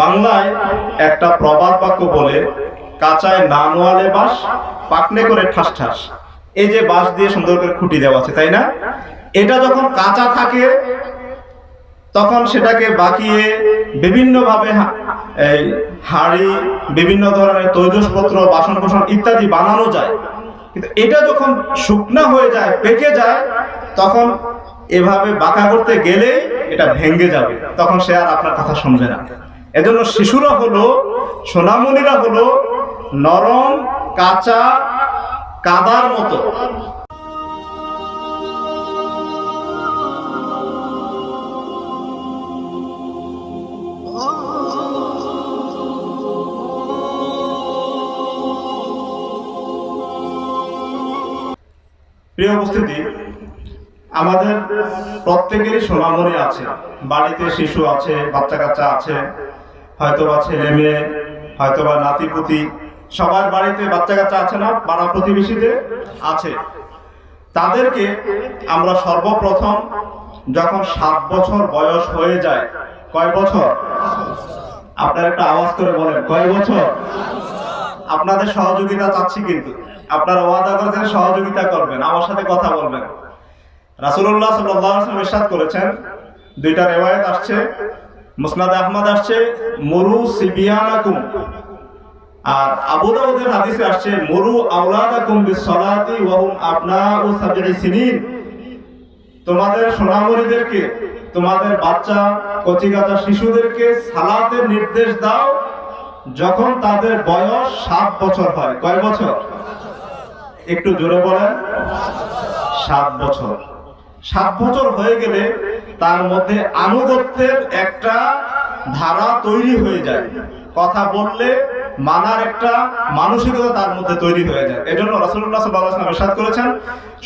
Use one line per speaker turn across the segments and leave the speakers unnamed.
বাংলায় একটা প্রবাদ বাক্য বলে, কাঁচায় না নোয়ালে বাঁশ, পাকনে করে ঠাস ঠাস। এই যে বাঁশ দিয়ে সুন্দর করে খুঁটি দেওয়া আছে, তাই না? এটা যখন কাঁচা থাকে, তখন সেটাকে বাকিয়ে বিভিন্নভাবে এই হাড়ি, বিভিন্ন ধরনের তৈজসপত্র বাসন কোসন ইত্যাদি বানানো যায়। কিন্তু এটা যখন শুকনা হয়ে যায়, পেকে যায়, তখন এভাবে বাঁকা করতে গেলে এটা ভেঙে যাবে। তখন সে আর আপনার কথা শুনবে না। এজন্য শিশুরা হলো, সোনামণিরা হলো নরম, কাঁচা, কাদার মতো। প্রিয় উপস্থিতি, আমাদের প্রত্যেকেরই সোনামণি আছে, বাড়িতে শিশু আছে বাচ্চা কাচ্চা আছে। হয়তোবা ছেলে মেয়ে, হয়তোবা নাতিপুতি, সবার বাড়িতে বাচ্চা কাচ্চা আছে না? পাড়া প্রতিবেশীদের আছে। তাদেরকে আমরা সর্বপ্রথম যখন সাত বছর বয়স হয়ে যায়, কয় বছর? আপনার একটা আওয়াজ করে বলেন, কয় বছর? আপনাদের সহযোগিতা চাচ্ছি কিন্তু। আপনারা ওয়াদা করেছেন, সহযোগিতা করবেন, আমার সাথে কথা বলবেন। রাসূলুল্লাহ সাল্লাল্লাহু আলাইহি করেছেন, দুইটা রিওয়ায়াত আসছে। মুসনাদ আহমদ আসছে, মুরু সিবিয়ানাকুম। আর আবু দাউদের হাদিসে আসছে, মরু আওলাদাকুম বিসসালাতি ওয়া হুম আবনাউ সাবঈ সিনিন। তোমাদের সোনামণিদেরকে তোমাদের বাচ্চা, কচিকাচা শিশুদেরকে সালাতের নির্দেশ দাও যখন তাদের বয়স সাত বছর হয়। কয় বছর? একটু জোরে বলেন। সাত বছর। সাত বছর হয়ে গেলে তার মধ্যে আনুগত্যের একটা ধারা তৈরি হয়ে যায়। কথা বললে মানার একটা মানসিকতা তার মধ্যে তৈরি হয়ে যায়। এজন্য রাসূলুল্লাহ সাল্লাল্লাহু আলাইহি করেছেন,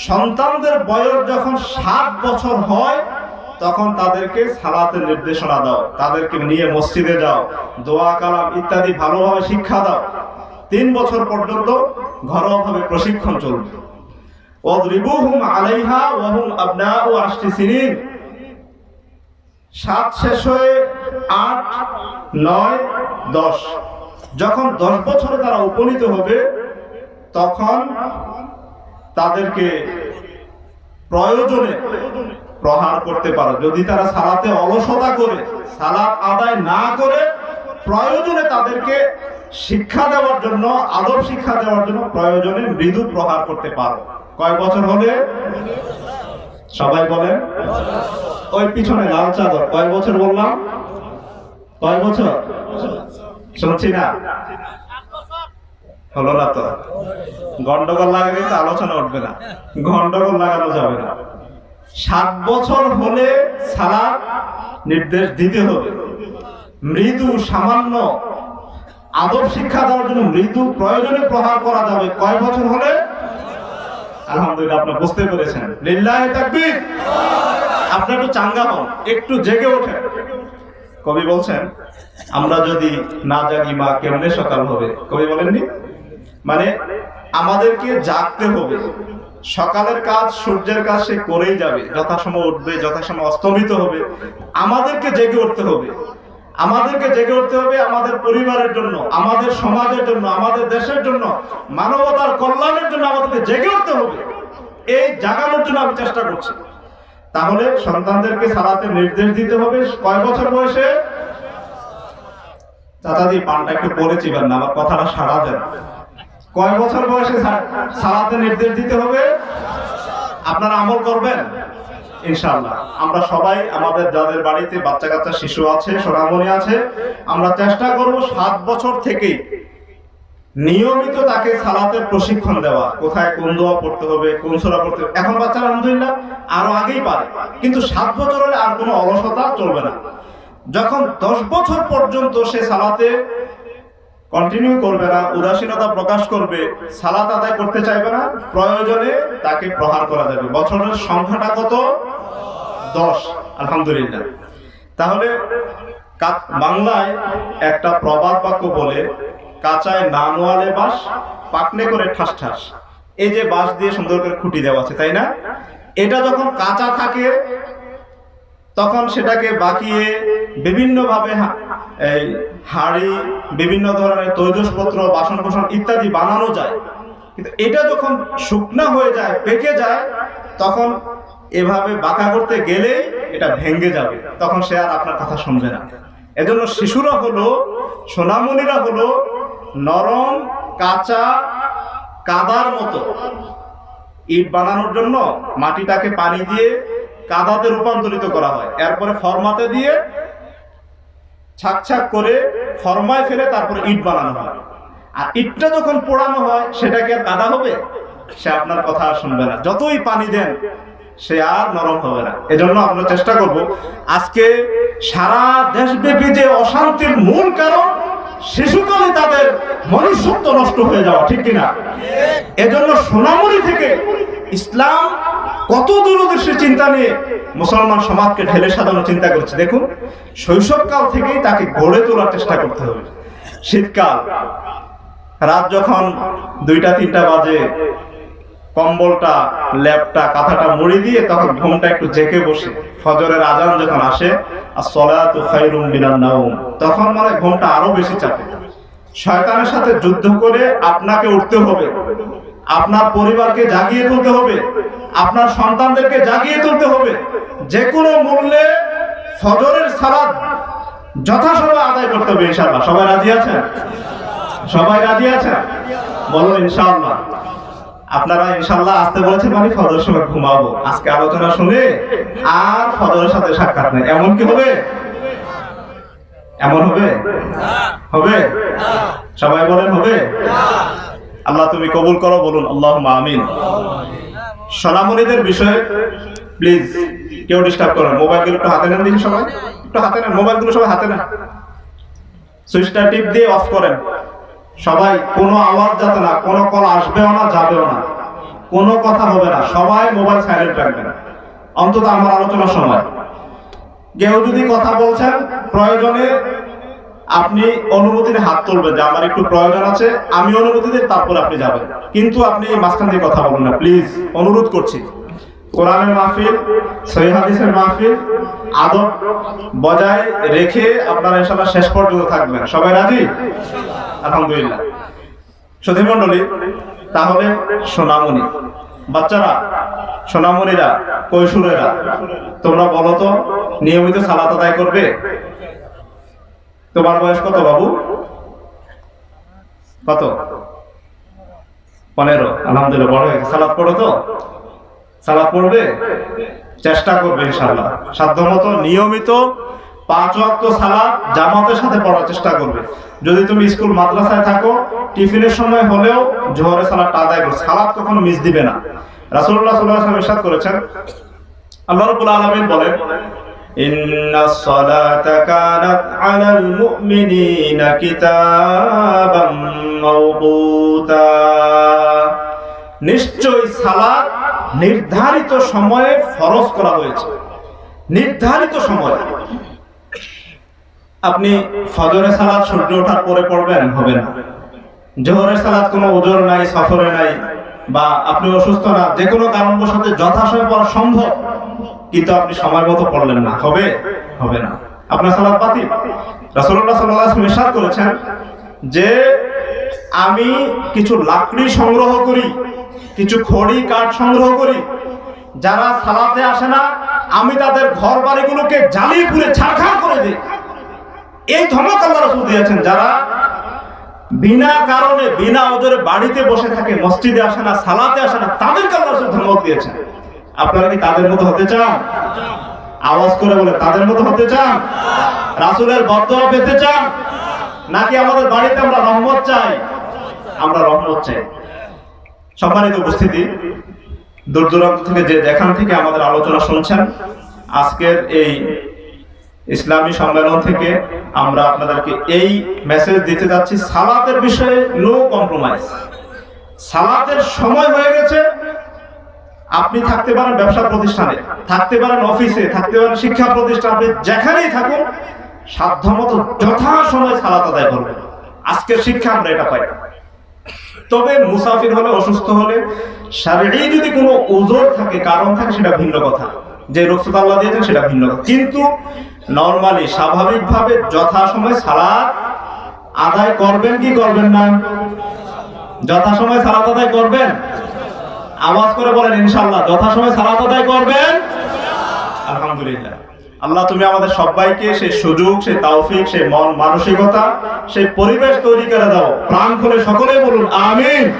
সন্তানদের বয়স যখন সাত বছর হয়, তখন তাদেরকে সালাতের নির্দেশনা দাও, তাদেরকে নিয়ে মসজিদে যাও, দোয়া কালাম ইত্যাদি ভালোভাবে শিক্ষা দাও। তিন বছর পর্যন্ত ঘরোয়াভাবে প্রশিক্ষণ চলবে। ওয়াদরিবুহুম আলাইহা ওয়া হুম আবনাউ আশরি সিনিন। সাত শেষ হয়ে আট, নয়, দশ। যখন দশ বছরে তারা উপনীত হবে, তখন তাদেরকে প্রয়োজনে প্রহার করতে পারো। যদি তারা সালাতে অলসতা করে, সালাত আদায় না করে, প্রয়োজনে তাদেরকে শিক্ষা দেওয়ার জন্য, আদব শিক্ষা দেওয়ার জন্য প্রয়োজনে মৃদু প্রহার করতে পারো। কয় বছর হলে? সবাই বলেন। ওই পিছনে? লাল চাদর। কয় বছর বললাম? কয় বছর? শুনছি না। হলো না তো। গন্ডগোল লাগালে তো আলোচনা উঠবে না। গন্ডগোল লাগানো যাবে না। সাত বছর হলে সালাদ নির্দেশ দিতে হবে। মৃদু সামান্য আদব শিক্ষা দেওয়ার জন্য মৃদু প্রয়োজনে প্রহার করা যাবে। কয় বছর হলে? আলহামদুলিল্লাহ, আপনি বুঝতে পেরেছেন। লিল্লাহি তাকবীর। আপনি একটু চাঙ্গা হন, একটু জেগে ওঠেন। কবি বলছেন, আমরা যদি না জাগি মা কেমনে সকাল হবে? কবি বলেননি? মানে আমাদেরকে জাগতে হবে। সকালের কাজ সূর্যের কাজ সে করেই যাবে। যথাসময় উঠবে, যথাসময় অস্তমিত হবে। আমাদেরকে জেগে উঠতে হবে। আমাদেরকে জেগে উঠতে হবে আমাদের পরিবারের জন্য, আমাদের সমাজের জন্য, আমাদের দেশের জন্য, মানবতার কল্যাণের জন্য আমাদেরকে জেগে উঠতে হবে। এই জাগানোর জন্য আমি চেষ্টা করছি। তাহলে সন্তানদেরকে সালাতে নির্দেশ দিতে হবে। কয় বছর বয়সে? চাচাজি, পানটা একটু পরে চিবেন না, আমার কথাটা সারা দেন। কয় বছর বয়সে সা- সালাতে নির্দেশ দিতে হবে? আপনারা আমল করবেন? ইনশাআল্লাহ। আমরা সবাই, আমাদের যাদের বাড়িতে বাচ্চা কাচ্চা শিশু আছে, সোনামণি আছে, আমরা চেষ্টা করব সাত বছর থেকেই নিয়মিত তাকে সালাতের প্রশিক্ষণ দেওয়া, কোথায় কোন দোয়া পড়তে হবে, কোন সূরা পড়তে হবে। এখন বাচ্চারা আলহামদুলিল্লাহ আরও আগেই পারে, কিন্তু সাত বছর হলে আর কোনো অলসতা চলবে না। যখন দশ বছর পর্যন্ত সে সালাতে কন্টিনিউ করবে না, উদাসীনতা প্রকাশ করবে, সালাত আদায় করতে চাইবে না, প্রয়োজনে তাকে প্রহার করা যাবে। বছরের সংখ্যাটা কত? দশ। আলহামদুলিল্লাহ। তাহলে বাংলায় একটা প্রবাদ বাক্য বলে কাঁচায় না নোয়ালে বাঁশ, পাকনে করে ঠাস ঠাস। এই যে বাঁশ দিয়ে সুন্দর করে খুঁটি দেওয়া আছে, তাই না? এটা যখন কাঁচা থাকে, তখন সেটাকে বাকিয়ে বিভিন্নভাবে হাড়ি, বিভিন্ন ধরনের তৈজসপত্র বাসন কোসন ইত্যাদি বানানো যায়। কিন্তু এটা যখন শুকনা হয়ে যায়, পেকে যায়, তখন এভাবে বাঁকা করতে গেলে এটা ভেঙে যাবে। তখন সে আর আপনার কথা শুনবে না। এজন্য শিশুরা হলো, সোনামণিরা হলো নরম, কাঁচা, কাদার মতো। ইট বানানোর জন্য মাটিটাকে পানি দিয়ে কাদাতে রূপান্তরিত করা হয়। এরপরে ফরমাতে দিয়ে ছাক ছাক করে ফরমায় ফেলে তারপরে ইট বানানো হয়। আর ইটটা যখন পোড়ানো হয়, সেটা কি আর কাদা হবে? সে আপনার কথা আর শুনবে না। যতই পানি দেন, সে আর নরম হবে না। এজন্য আমরা চেষ্টা করব, আজকে সারা দেশব্যাপী যে অশান্তির মূল কারণ শিশুকালে তাদের মনুষ্যত্ব নষ্ট হয়ে যাওয়া, ঠিক কিনা? এজন্য সোনামণি থেকে ইসলাম কত দূরদর্শী চিন্তা নিয়ে মুসলমান সমাজকে ঢেলে সাজানোর চিন্তা করছে, দেখুন। শৈশবকাল থেকেই তাকে গড়ে তোলার চেষ্টা করতে হবে। শীতকাল, রাত যখন দুইটা, তিনটা বাজে, কম্বলটা, ল্যাপটা, কাঁথাটা মুড়ি দিয়ে তখন ঘুমটা একটু জেকে বসে। ফজরের আজান যখন আসে আর সলাতু খায়রুম মিনান নাওম। তখন মানে ঘুমটা আরও বেশি চাপে। শয়তানের সাথে যুদ্ধ করে আপনাকে উঠতে হবে। আপনার পরিবারকে জাগিয়ে তুলতে হবে। আপনার সন্তানদেরকে জাগিয়ে তুলতে হবে। যে কোনো মূল্যে ফজরের সালাদ যথাসময়ে আদায় করতে হবে ইনশাআল্লাহ। সবাই রাজি আছেন? সবাই রাজি আছেন? বলুন ইনশাআল্লাহ। আপনারা ইনশাআল্লাহ আসতে বলেছেন মানে ফজর সময় ঘুমাবো। আজকে আলোচনা শুনে আর ফজরের সাথে সাক্ষাৎ নেই। এমন কি হবে? এমন হবে? হবে? সবাই বলেন, হবে? আল্লাহ তুমি কবুল করো, বলুন আল্লাহ আমিন। সোনামণিদের বিষয়ে প্লিজ কেউ ডিস্টার্ব করো মোবাইলগুলো একটু হাতে নেন দেখি সবাই। একটু হাতে নেন, মোবাইলগুলো সবাই হাতে নেন। সুইচটা টিপ দিয়ে অফ করেন। সবাই, কোনো আওয়াজ যাতে না, কোনো কল আসবেও না, যাবেও না। কোনো কথা হবে না, সবাই মোবাইল সাইলেন্ট রাখবেন অন্তত আমার আলোচনার সময়। কেউ যদি কথা বলছেন, প্রয়োজনে আপনি অনুমতির হাত তুলবেন যে আমার একটু প্রয়োজন আছে, আমি অনুমতি দিই, তারপর আপনি যাবেন। কিন্তু আপনি মাঝখান দিয়ে কথা বলুন না, প্লিজ, অনুরোধ করছি। কোরআনের মাহফিল, সহি হাদিসের মাহফিল, আদব বজায় রেখে আপনারা ইনশাআল্লাহ শেষ পর্যন্ত থাকবেন। সবাই রাজি? আলহামদুলিল্লাহ। সুধী মণ্ডলী, তাহলে সোনামণি। বাচ্চারা, সোনামণিরা তোমরা বলো তো, নিয়মিত সালাত আদায় করবে? তোমার বয়স কত বাবু? কত? পনেরো। আলহামদুলিল্লাহ, বড় হয়ে গেছে। সালাত পড়ো তো? সালাত পড়বে? চেষ্টা করবে ইনশাআল্লাহ। সাধ্যমতো নিয়মিত পাঁচ ওয়াক্ত সালাত জামাতের সাথে পড়ার চেষ্টা করবে। যদি তুমি স্কুল মাদ্রাসায় থাকো, টিফিনের সময় হলেও জোহরের সালাতটা আদায় করো। সালাত কখনো মিস দিবে না। রাসূলুল্লাহ সাল্লাল্লাহু আলাইহি ওয়াসাল্লাম ইরশাদ করেছেন। আল্লাহ রাব্বুল আলামিন বলেন ইন্নাস সালাতা কানাত আলাল মুমিনিনা কিতাবাম মাওকুতা নিশ্চয় সালাত নির্ধারিত সময়ে ফরজ করা হয়েছে। নির্ধারিত সময়। আপনি ফজরের সালাদ সূর্য ওঠার পরে পড়বেন, হবে না। জোহরের সালাদ কোনো ওজোর নাই, সফরে নাই, বা আপনি অসুস্থ না, যে কোনো কারণ কারণবশত যথাসময়ে পড়া সম্ভব, কিন্তু আপনি সময় মতো পড়লেন না, হবে? হবে না। আপনার সালাদ বাতিল। রাসূলুল্লাহ সাল্লাল্লাহু আলাইহি করেছেন যে, আমি কিছু লাকড়ি সংগ্রহ করি, কিছু খড়ি কাঠ সংগ্রহ করি, যারা সালাতে আসে না, আমি তাদের ঘর বাড়িগুলোকে জ্বালিয়ে পুড়ে ছারখার করে দিই। এই ধমক আল্লাহ রাসূল দিয়েছেন, যারা বিনা কারণে, বিনা ওজরে বাড়িতে বসে থাকে, মসজিদে আসে না, সালাতে আসে না, তাদেরকে আল্লাহ রাসূল ধমক দিয়েছেন। আপনারা কি তাদের মতো হতে চান? আওয়াজ করে বলে তাদের মতো হতে চান? রাসূলের বদদোয়া পেতে চান? নাকি আমাদের বাড়িতে আমরা রহমত চাই? আমরা রহমত চাই। সম্মানিত উপস্থিতি দূর দূরান্ত থেকে যে যেখান থেকে আমাদের আলোচনা শুনছেন, আজকের এই ইসলামী সম্মেলন থেকে আমরা আপনাদেরকে এই মেসেজ দিতে যাচ্ছি, সালাতের বিষয়ে নো কম্প্রোমাইজ সালাতের সময় হয়ে গেছে। আপনি থাকতে পারেন ব্যবসা প্রতিষ্ঠানে, থাকতে পারেন অফিসে থাকতে পারেন শিক্ষা প্রতিষ্ঠান, আপনি যেখানেই থাকুন, সাধ্যমতো যথাসময় সালাত আদায় করবেন। আজকের শিক্ষা আমরা এটা পাই। তবে মুসাফির হলে, অসুস্থ হলে, শারীরিক যদি কোনো ওজোর থাকে, কারণ থাকে, সেটা ভিন্ন কথা। যে রক্ততা আল্লাহ দিয়েছেন, সেটা ভিন্ন কথা। কিন্তু নর্মালি, স্বাভাবিকভাবে যথাসময় সালাত আদায় করবেন কি করবেন না? যথাসময় সালাত আদায় করবেন? আওয়াজ করে বলেন, ইনশাআল্লাহ, যথাসময় সালাত আদায় করবেন? আলহামদুলিল্লাহ। আল্লাহ, তুমি আমাদের সবাইকে সেই সুযোগ, সেই তৌফিক, সেই মন মানসিকতা, সেই পরিবেশ তৈরি করে দাও। প্রাণ খুলে সকলেই বলুন, আমিন।